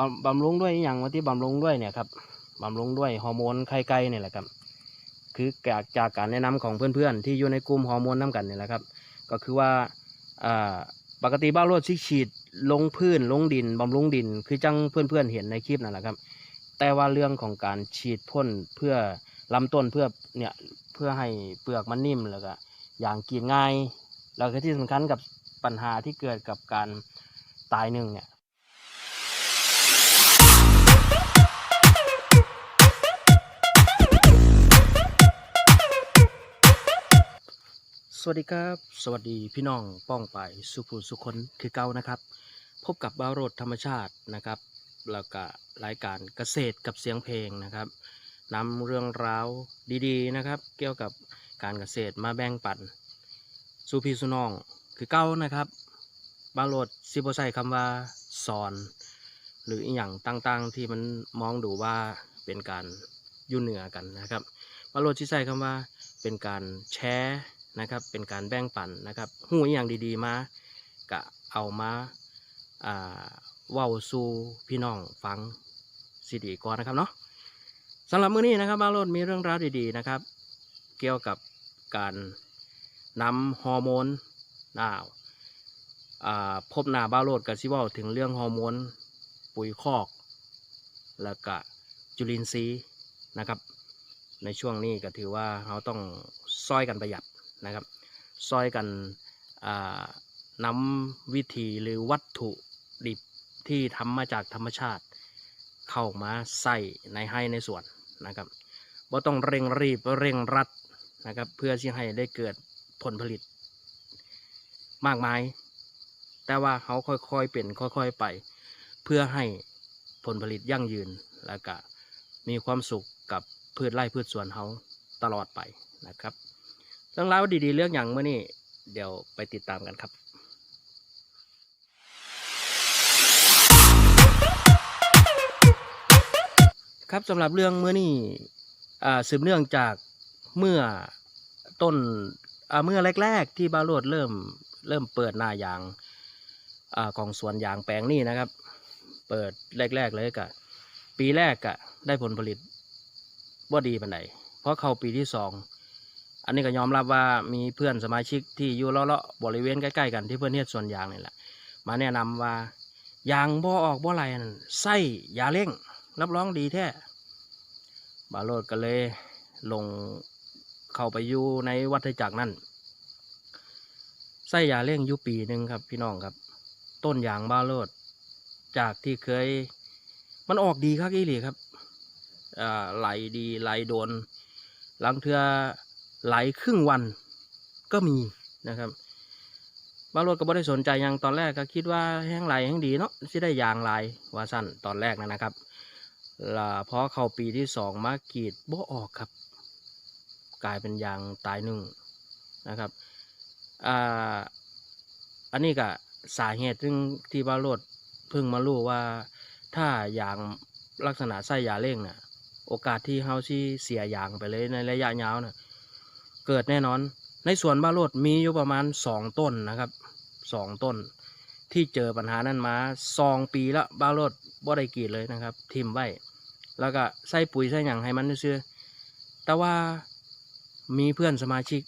บำบำรุงด้วยอย่างว่าที่บำรุงด้วยเนี่ยครับบำรุงด้วยฮอร์โมนไข่ไก่เนี่ยแหละครับ คือจากจากการแนะนำของเพื่อนๆ ที่อยู่ในกลุ่มฮอร์โมนน้กันเนี่ยแหละครับ ก็คือว่าปกติบ้าโรดชิฉีดลงพื้นลงดินบำรุงดิน คือจังเพื่อนๆเห็นในคลิปนั่นแหละครับ แต่ว่าเรื่องของการฉีดพ่นเพื่อลำต้นเพื่อเนี่ยเพื่อให้เปลือกมันนิ่มแล้วก็อย่างกินง่าย แล้วก็ที่สำคัญกับปัญหาที่เกิดกับการตายหนึ่งเนี่ย สวัสดีครับ สวัสดีพี่น้องป้องไปสุภูสุคนคือเก่านะครับ พบกับบาวโรดธรรมชาตินะครับ แล้วก็รายการเกษตรกับเสียงเพลงนะครับนำเรื่องราวดีๆนะครับ เกี่ยวกับการเกษตรมาแบ่งปันสู่พี่สู่น้องคือเก้านะครับบาวโรดซิบใส่คำว่าสอน หรืออีกอย่างต่างๆ ที่มันมองดูว่าเป็นการยุ่เหนือกันนะครับบาวโรดที่ใส่คำว่าเป็นการแชร์ นะครับ เป็นการแบ่งปันนะครับหูอย่างดีๆมากะเอามาอ่าเว้าสู่พี่น้องฟังสิดีก่อนนะครับเนาะสำหรับมื้อนี้นะครับบาโรดมีเรื่องราวดีๆนะครับ เกี่ยวกับการนำฮอร์โมนนาวอ่าพบหน้าบ้าโรดกับซิว่าถึงเรื่องฮอร์โมนปุ๋ยคอก แล้วก็จุลินทรีย์นะครับ ในช่วงนี้ก็ถือว่าเราต้องซอยกันประหยัด นะครับซอยกันอ่านำวิธีหรือวัตถุดิบที่ทำมาจากธรรมชาติ เข้ามาใส่ในให้ในสวนนะครับบ่ต้องเร่งรีบเร่งรัดนะครับเพื่อที่ให้ได้เกิดผลผลิต มากมาย แต่ว่าเขาค่อยๆเป็นค่อยๆไป เพื่อให้ผลผลิตยั่งยืนแล้วก็มีความสุขกับพืชไร่พืชสวนเขาตลอดไปนะครับ รื่องราดีๆ เรื่องอย่างเมื่อนี้เดี๋ยวไปติดตามกันครับครับสำหรับเรื่องเมื่อนี้อ่าสืบเนื่องจากเมื่อต้นเมื่อแรก ๆ ที่บาโรดเริ่มเริ่มเปิดหน้ายางอ่าของสวนยางแปลงนี้นะครับ เปิดแรก ๆ เลยกะปีแรกกะได้ผลผลิตว่าดีปานใดเพราะเข้าปีที่สอง อันนี้ก็ยอมรับว่ามีเพื่อนสมาชิกที่อยู่เลาะๆบริเวณใกล้ๆกันที่เพื่อนเฮ็ดส่วนยางนี่แหละ มาแนะนำว่ายางบ่ออกบ่ไหลนั่นใส่ยาเร่ง รับรองดีแท้บาโรดก็เลยลงเข้าไปอยู่ในวัฏจักรนั่นใส่ยาเร่งอยู่ปีหนึ่งครับพี่น้องครับ ต้นยางบาโรดจากที่เคยมันออกดีครับอีหลีครับไหลดีไหลโดนหลังเทือ ไหลครึ่งวันก็มีนะครับบางรถก็บ่ได้สนใจยังตอนแรกก็คิดว่าแห้งไหลแห้งดีเนาะสิได้ยางไหลว่าสั้นตอนแรกนะนะครับล่ะพอเข้าปีที่สองมากรีดบ่ออกครับ กลายเป็นยางตายหนึ่งนะครับอ่าอันนี้ก็สาเหตุซึ่งที่บารถเพิ่งมารู้ว่าถ้ายางลักษณะไส้ยาเร่งน่ะโอกาสที่เฮาสิเสียยางไปเลยในระยะยาวน่ะ เกิดแน่นอน ในสวนบ้าโรดมีอยู่ประมาณสองต้นนะครับสองต้น ที่เจอปัญหานั้นมาสองปีละบ้าโรดบ่ได้กีดเลยนะครับ ทิมไว้ แล้วก็ใส่ปุ๋ยใส่หยังให้มันเชื่อแต่ว่ามีเพื่อนสมาชิก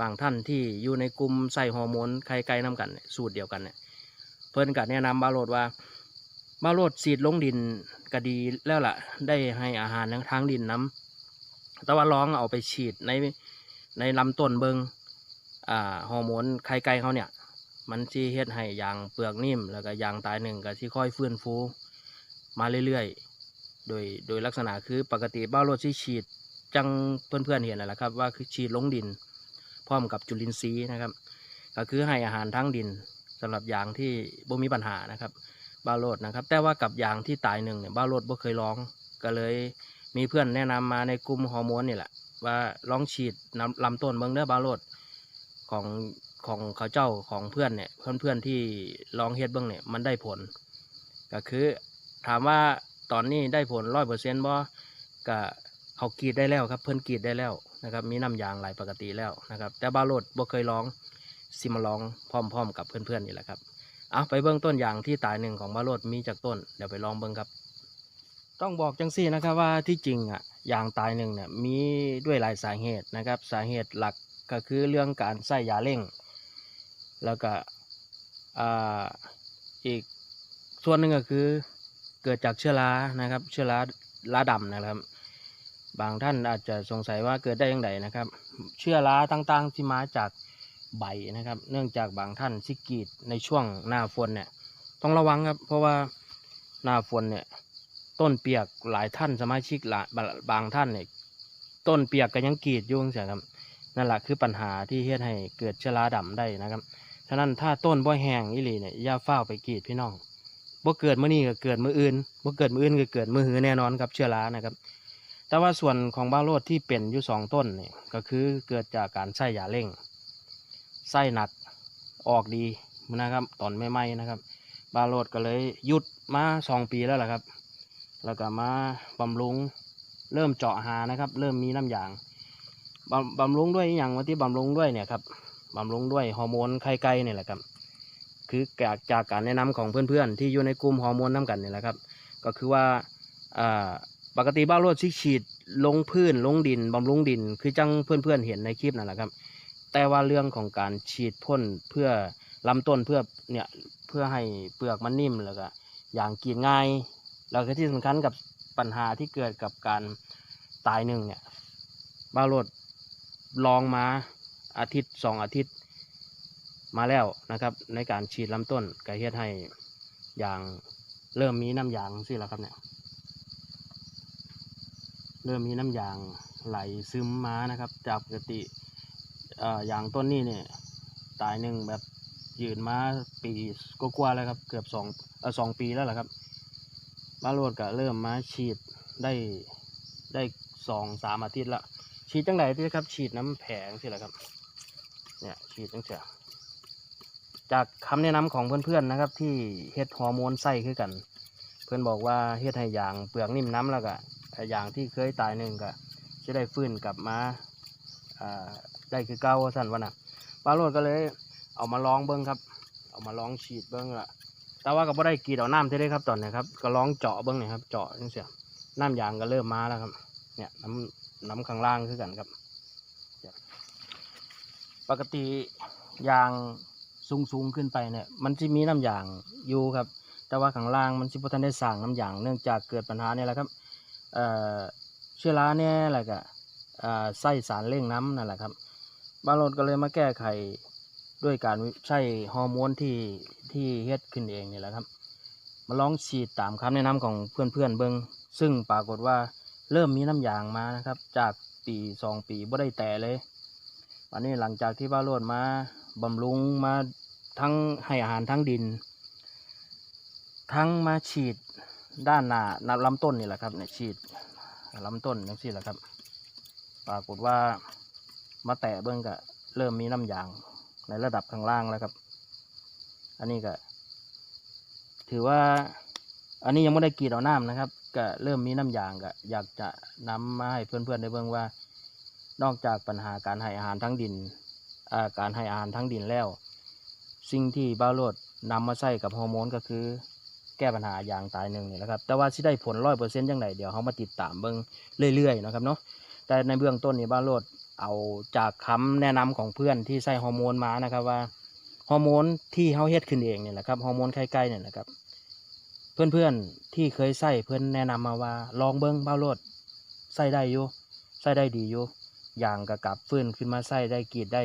บางท่านที่อยู่ในกลุ่มใส่ฮอร์โมนไข่ไก่น้ำกันสูตรเดียวกันเนี่ยเพื่อนก็แนะนำบาโรดว่ามาโรดสีดลงดินก็ดีแล้วล่ะ ได้ให้อาหารทางดินน้ำแต่ว่าลองเอาไปฉีดใน ในลำต้นเบิงอ่าฮอร์โมนไข่ไก่เขาเนี่ย มันที่เฮ็ดให้ยางเปลือกนิ่ม แล้วก็ยางตายหนึ่งก็ที่ค่อยฟื้นฟูมาเรื่อยๆ โดยโดยลักษณะคือปกติบ้าโรดที่ฉีดจังเพื่อนๆเห็นนั่นแหละครับ ว่าคือฉีดลงดิน พร้อมกับจุลินทรีย์นะครับ ก็คือให้อาหารทั้งดินสำหรับยางที่บ่มีปัญหานะครับบ้าโรดนะครับ แต่ว่ากับยางที่ตายหนึ่งเนี่ยบ้าโรดบ่เคยลอง ก็เลยมีเพื่อนแนะนำมาในกลุ่มฮอร์โมนนี่แหละ ว่าลองฉีดนำลำต้นเบิ้งเด้อบาโรดของของเขาเจ้าของเพื่อนเนี่ยเพื่อนเพื่อนที่ลองเฮ็ดเบิ้องเนี่ยมันได้ผล ก็คือถามว่าตอนนี้ได้ผลร้อยเปอร์เซ็นต์บ่ก็เขากรีดได้แล้วครับเพื่อนกรีดได้แล้วนะครับมีน้ำยางไหลปกติแล้วนะครับ แต่บาโรดบ่เคยลองสิมาลองพร้อม ๆ กับเพื่อนๆนี่แหละครับเอาไปเบื้องต้นอย่างที่ตายหนึ่งของบาโรดมีจากต้นเดี๋ยวไปลองเบิ้องครับ ต้องบอกจังซี่นะครับว่าที่จริงอะ ย่างตายหนึ่งเนี่ยมีด้วยหลายสาเหตุนะครับ สาเหตุหลักก็คือเรื่องการใส่ยาเร่ง แล้วก็อีกส่วนหนึ่งก็คือเกิดจากเชื้อรานะครับ เชื้อราราดำนะครับ บางท่านอาจจะสงสัยว่าเกิดได้ยังไงนะครับ เชื้อราต่างๆที่มาจากใบนะครับ เนื่องจากบางท่านสิกีดในช่วงหน้าฝนเนี่ยต้องระวังครับ เพราะว่าหน้าฝนเนี่ย ต้นเปียกหลายท่านสมาชิกหลายบางท่านเนี่ยต้นเปียกก็ยังกรีดยุ่จังซี่ครับนั่นแหละคือปัญหาที่เฮ็ดให้เกิดเชื้อราดำได้นะครับ ฉะนั้นถ้าต้นบ่แห้งอีหลีเนี่ยอย่าเฝ้าไปกรีดพี่น้องบ่เกิดมื้อนี้ก็เกิดมื้ออื่นบ่เกิดมื้ออื่นก็เกิดมื้อหือแน่นอนครับเชื้อรานะครับ แต่ว่าส่วนของบ้าโรดที่เป็นอยู่สองต้นนี่ก็คือเกิดจากการใส่ยาเร่งไส้หนักออกดีนะครับตอนไม่ไหมนะครับบ้าโรดก็เลยหยุดมาสองปีแล้วแหละครับ แล้วก็มาบำรุงเริ่มเจาะหานะครับ เริ่มมีน้ำยางบำบำรุงด้วยอย่างวันที่บำรุงด้วยเนี่ยครับบำรุงด้วยฮอร์โมนไข่ไก่เนี่ยแหละครับ คือจากจากการแนะนำของเพื่อนๆ ที่อยู่ในกลุ่มฮอร์โมนน้ำกันนี่แหละครับ ก็คือว่าปกติบ้าโรดชิฉีดลงพื้นลงดินบำรุงดิน คือจังเพื่อนๆเห็นในคลิปนั่นแหละครับ แต่ว่าเรื่องของการฉีดพ่นเพื่อลำต้นเพื่อเนี่ยเพื่อให้เปลือกมันนิ่มแล้วก็อย่างกินง่าย แล้วก็ที่สำคัญกับปัญหาที่เกิดกับการตายหนึ่งเนี่ยบ้าโรดลองมาอาทิตย์สองอาทิตย์มาแล้วนะครับ ในการฉีดลำต้นก็เฮ็ดให้อย่างเริ่มมีน้ำยางสิแล้วครับเนี่ยเริ่มมีน้ำยางไหลซึมมานะครับ จากปกติอย่างต้นนี้เนี่ยตายหนึ่งแบบยืนมาปีกว่าๆแล้วครับ เกือบสองสองปีแล้วแหละครับ บ้าโรดก็เริ่มมาฉีดได้ได้สองสามอาทิตย์ละฉีดจังไหนที่ครับ ฉีดน้ำแผงสิแหละครับ เนี่ยฉีดจังเสียจากคำแนะนำของเพื่อนๆนะครับ ที่เฮ็ดฮอร์โมนไส้คือกัน เพื่อนบอกว่าเฮ็ดให้ยางเปลือกนิ่มน้ำแล้วก็อย่างที่เคยตายหนึ่งก็จะได้ฟื้นกลับมาอ่าได้คือเก้าว่าสั่นวะนะปลาโรดก็เลย เอามาลองเบิ้งครับ เอามาลองฉีดเบิ้งละ แต่ว่าก็บ่ได้กีดเอาน้ำที่ได้ครับตอนนี้ครับก็ลองเจาะเบิ้งนี่ครับเจาะจังเสียน้ำยางก็เริ่มมาแล้วครับ เนี่ยน้ำน้ำข้างล่างคือกันครับ ปกติยางสูงสูงขึ้นไปเนี่ยมันจะมีน้ำยางอยู่ครับ แต่ว่าข้างล่างมันสิบ่ทันได้สร้างน้ำยางเนื่องจากเกิดปัญหาเนี่ยแหละครับเอ่อเชื้อราเนี่ยแหละก็อ่าไส้สารเร่งน้ำนั่นแหละครับบางรถก็เลยมาแก้ไข ด้วยการใช้ฮอร์โมนที่ที่เฮ็ดขึ้นเองนี่แหละครับ มาลองฉีดตามคำแนะนำของเพื่อนๆเบิงซึ่งปรากฏว่าเริ่มมีน้ำยางมานะครับ จากปีสองปีบ่ได้แต่เลยวันนี้หลังจากที่บ้าโรดมาบำรุงมาทั้งให้อาหารทั้งดิน ทั้งมาฉีดด้านหน้าน้าลำต้นนี่แหละครับเนี่ยฉีดลำต้นอย่นี้แหละครับ ปรากฏว่ามาแตะเบื้องก็เริ่มมีน้ำยาง ในระดับข้างล่างแล้วครับ อันนี้ก็ ถือว่า อันนี้ยังไม่ได้กรีดเอาน้ำนะครับ ก็เริ่มมีน้ำยางก็อยากจะนำมาให้เพื่อนๆได้เบิ่งว่า นอกจากปัญหาการให้อาหารทั้งดินาการให้อาหารทั้งดินแล้ว สิ่งที่บ้าโลดนำมาใส่กับฮอร์โมนก็คือแก้ปัญหาอย่างตายหนึ่งนี่แหละครับ แต่ว่าสิได้ผลร้อยเปอร์เซ็นต์ยังไงเดี๋ยวเขามาติดตามเบิ่งเรื่อยๆนะครับเนาะแต่ในเบื้องต้นนี่บ้าโลด เอาจากคำแนะนำของเพื่อนที่ใส่ฮอร์โมนมานะครับว่าฮอร์โมนที่เขาเฮ็ดขึ้นเองเนี่ยแหละครับฮอร์โมนไข่ไก่เนี่ยนะครับ เพื่อนๆที่เคยใส่เพื่อนแนะนำมาว่า ลองเบิ้งบ้าโลดใส่ได้อยู่ใส่ได้ดีอยู่อย่างกระกับฟื้นขึ้นมาใส่ได้กรีดได้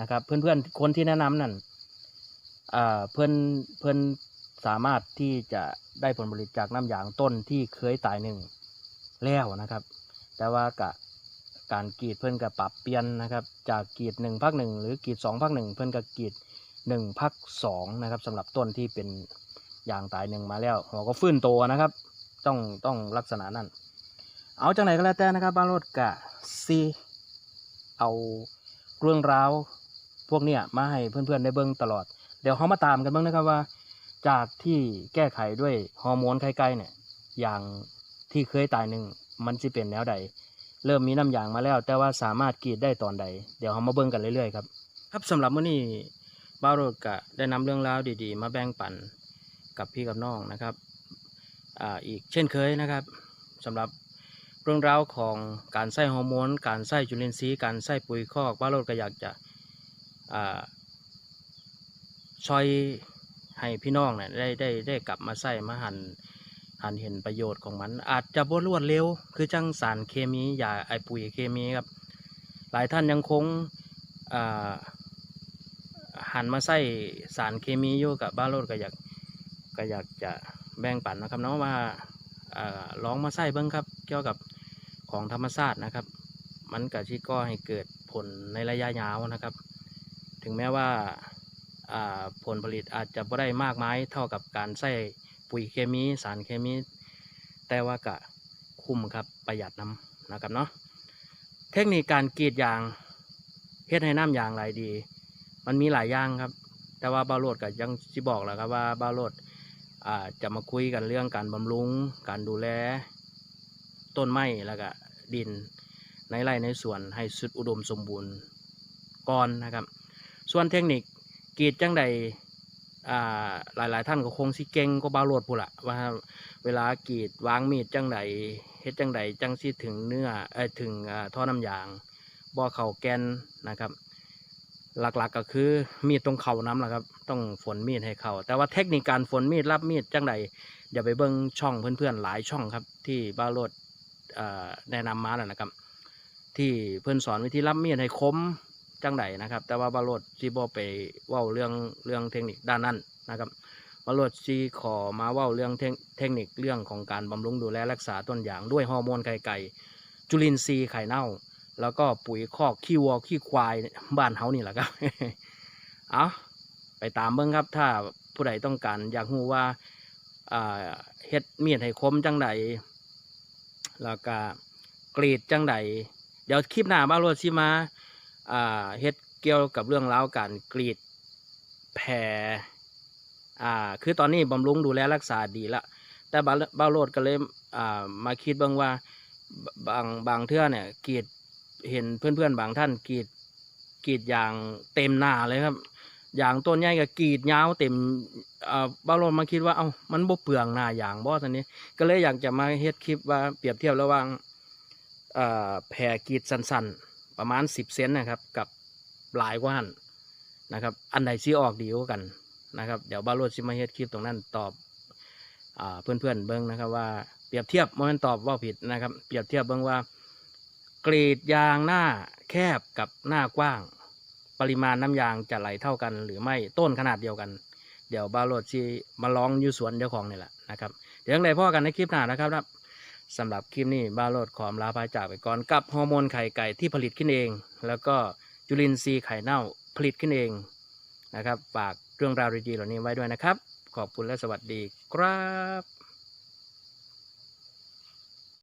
นะครับ เพื่อนๆคนที่แนะนำนั่นเพื่อนเพื่อนสามารถที่จะได้ผลผลิตจากน้ำยางต้นที่เคยตายหนึ่งแล้วนะครับ แต่ว่ากะ การกรีดเพื่อนกับปรับเปลี่ยนนะครับ จากกรีดหนึ่งพักหนึ่งหรือกรีดสองพักหนึ่งเพื่อนกับกรีดหนึ่งพักสองนะครับสำหรับต้นที่เป็นอย่างตายหนึ่งมาแล้วหัวก็ฟื้นโตนะครับ ต้องต้องลักษณะนั้น เอาจากไหนก็แล้วแต่นะครับบ้างรถกะซีเอาเรื่องราวพวกเนี้ยมาให้เพื่อนๆได้เบิ่งตลอด เดี๋ยวเขามาตามกันบ้างนะครับว่า จากที่แก้ไขด้วยฮอร์โมนไข่ไก่เนี่ยอย่างที่เคยตายหนึ่งมันจะเป็นแนวใด เริ่มมีน้ำยางมาแล้ว แต่ว่าสามารถกรีดได้ตอนใด เดี๋ยวเรามาเบิ่งกันเรื่อยๆครับ ครับสำหรับมื้อนี้บ้าวโรดก็ได้นำเรื่องราวดีๆ มาแบ่งปันกับพี่กับน้องนะครับอ่าอีกเช่นเคยนะครับสำหรับเรื่องราวของการใส่ฮอร์โมน การใส่จุลินทรีย์ การใส่ปุ๋ยคอกบ้าวโรดก็อยากจะอ่าช่วยให้พี่น้องเนี่ยได้ได้ได้กลับมาใส่มาหัน หันเห็นประโยชน์ของมัน อาจจะบ่รวดเร็ว คือจังสารเคมียาไอปุ๋ยเคมีครับ หลายท่านยังคงหันมาใส่สารเคมีอยู่กับบ้านรถก็อยากก็อยากจะแบ่งปันนะครับเนาะว่าลองมาใส่เบิ้งครับ เกี่ยวกับของธรรมชาตินะครับ มันก็ที่ก็ให้เกิดผลในระยะยาวนะครับ ถึงแม้ว่าอ่าผลผลิตอาจจะไม่ได้มากมายเท่ากับการใส่ ปุ๋ยเคมีสารเคมี แต่ว่าก็คุ้มครับประหยัดน้ำนะครับเนาะเทคนิคการกรีดยางเฮ็ดให้น้ำยางไหลดี มันมีหลายอย่างครับ แต่ว่าบาโรดก็ยังสิบอกแหละครับว่าบาโรดจะมาคุยกันเรื่องการบำรุง การดูแล ต้นไม้แล้วก็ดินในไร่ในสวนให้สุดอุดมสมบูรณ์ก่อนนะครับ ส่วนเทคนิคกรีดจังใด อ่าหลายๆ ท่านก็คงสิเก่งก็บาโรดพูละว่าเวลากรีดวางมีดจังใดเฮ็ดจังใดจังสิถึงเนื้อเอ้ยถึงท่อน้ำยางบ่อเข่าแกนนะครับ หลักๆก็คือมีดตรงเข่าน้ำแหละครับ ต้องฝนมีดให้เข่าแต่ว่าเทคนิคการฝนมีดรับมีดจังใดเดี๋ยวไปเบิ่งช่องเพื่อนๆหลายช่องครับ ที่บาโรดแนะนำมาแล้วนะครับ ที่เพื่อนสอนวิธีรับมีดให้คม จังใดนะครับ แต่ว่าบาโรดที่บ่ไปเว้าเรื่องเรื่องเทคนิคด้านนั้นนะครับวรดซีขอมาเว่าเรื่องเทคเทคนิคเรื่องของการบำรุงดูแลรักษาต้นยางด้วยฮอร์โมนไข่ไก่จุลินทรีย์ไข่เน่า แล้วก็ปุ๋ยคอกขี้วัวขี้ควายบ้านเฮานี่แหละครับเอาไปตามเบิ้งครับถ้าผู้ใดต้องการอยากรู้ว่าเฮ็ดมีดให้คมจังใดแล้วก็กรีดจังใดเดี๋ยวคลิปหน้าบ้านรถสิมา เฮ็ดเกี่ยวกับเรื่องราวการกรีดแผ่อ่าคือตอนนี้บำรุงดูแลรักษาดีละแต่บาบาโรดก็เลยอ่ามาคิดบ้างว่าบางบางเทื่อเนี่ยกรีดเห็นเพื่อนๆ บางท่านกรีดกรีดยางเต็มหน้าเลยครับยางต้นใหญ่กับกรีดยาวเต็มอ่าบาโรดมาคิดว่าเอ้ามันบ่เปลืองหน้ายางบ่ทันนี้ ก็เลยอยากจะมาเฮ็ดคลิปว่าเปรียบเทียบระหว่างอ่าแผ่กรีดสั้นๆ ประมาณ 10 เซนนะครับ กับหลายกว่านนะครับ อันไหนซีออกดีกว่ากันนะครับ เดี๋ยวบาโรดซิมาเฮ็ดคลิปตรงนั้นตอบอ่าเพื่อนๆเบิ้งนะครับว่าเปรียบเทียบมันตอบว่าผิดนะครับ เปรียบเทียบเบิ้งว่ากรีดยางหน้าแคบกับหน้ากว้าง ปริมาณน้ำยางจะไหลเท่ากัน หรือไม่ต้นขนาดเดียวกัน เดี๋ยวบาโรดซีมาลองอยู่สวนเจ้าของนี่แหละนะครับ เดี๋ยวยังไงพ่อกันในคลิปหน้านะครับ สำหรับคลิปนี้บ้าโรดขอมลาพายจากไปก่อนกับฮอร์โมนไข่ไก่ที่ผลิตขึ้นเอง แล้วก็จุลินทรีย์ไข่เน่าผลิตขึ้นเองนะครับฝากเรื่องราวดีๆเหล่านี้ไว้ด้วยนะครับ ขอบคุณและสวัสดีครับ